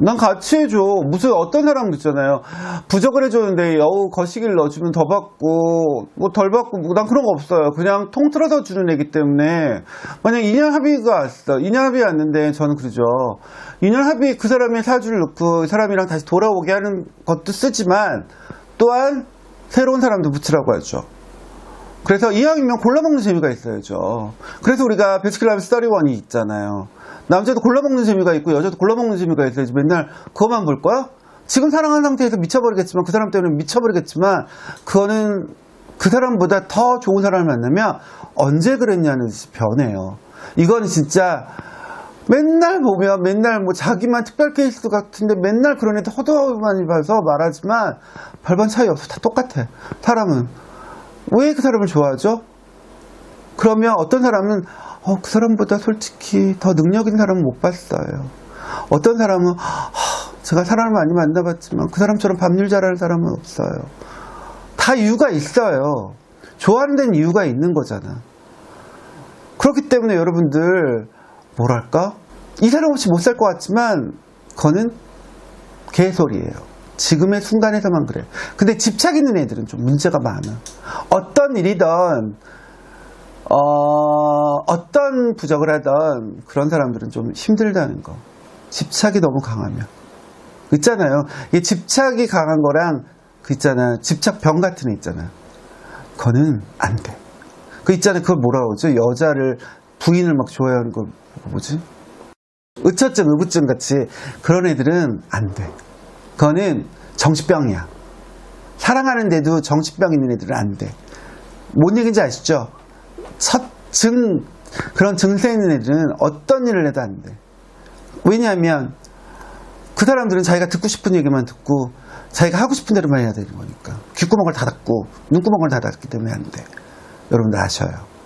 난 같이 해줘. 무슨 어떤 사람도 있잖아요. 부적을 해줬는데 여우 거시기를 넣어주면 더 받고 뭐 덜 받고 뭐 난 그런 거 없어요. 그냥 통틀어서 주는 애기 때문에 만약 2년 합의가 왔어. 2년 합의 왔는데 저는 그러죠. 2년 합의 그 사람의 사주를 넣고 그 사람이랑 다시 돌아오게 하는 것도 쓰지만 또한 새로운 사람도 붙이라고 하죠. 그래서 이왕이면 골라먹는 재미가 있어야죠. 그래서 우리가 베스킨라빈스 스터리원이 있잖아요. 남자도 골라먹는 재미가 있고 여자도 골라먹는 재미가 있어야지 맨날 그것만 볼 거야? 지금 사랑한 상태에서 미쳐버리겠지만 그 사람 때문에 미쳐버리겠지만 그거는 그 사람보다 더 좋은 사람을 만나면 언제 그랬냐는 듯이 변해요. 이거는 진짜 맨날 보면 맨날 뭐 자기만 특별 케이스 같은데 맨날 그런 애들 허도만 봐서 말하지만 별반 차이 없어. 다 똑같아. 사람은. 왜 그 사람을 좋아하죠? 그러면 어떤 사람은 어, 그 사람보다 솔직히 더 능력 있는 사람은 못 봤어요. 어떤 사람은 하, 제가 사람을 많이 만나봤지만 그 사람처럼 법률 잘하는 사람은 없어요. 다 이유가 있어요. 좋아하는 데는 이유가 있는 거잖아. 그렇기 때문에 여러분들 뭐랄까 이 사람 없이 못 살 것 같지만 그거는 개소리예요. 지금의 순간에서만 그래. 근데 집착 있는 애들은 좀 문제가 많아. 어떤 일이든 어, 부적을 하던 그런 사람들은 좀 힘들다는 거. 집착이 너무 강하면. 있잖아요. 이 집착이 강한 거랑 그 있잖아. 집착병 같은 애 있잖아. 그거는 안 돼. 그 있잖아. 그걸 뭐라 그러죠? 여자를 부인을 막 좋아하는 거 뭐지? 의처증, 의부증 같이 그런 애들은 안 돼. 그거는 정신병이야. 사랑하는데도 정신병 있는 애들은 안 돼. 뭔 얘기인지 아시죠? 첫 증, 그런 증세 있는 애들은 어떤 일을 해도 안 돼. 왜냐하면 그 사람들은 자기가 듣고 싶은 얘기만 듣고 자기가 하고 싶은 대로만 해야 되는 거니까. 귓구멍을 닫았고 눈구멍을 닫았기 때문에 안 돼. 여러분들 아셔요.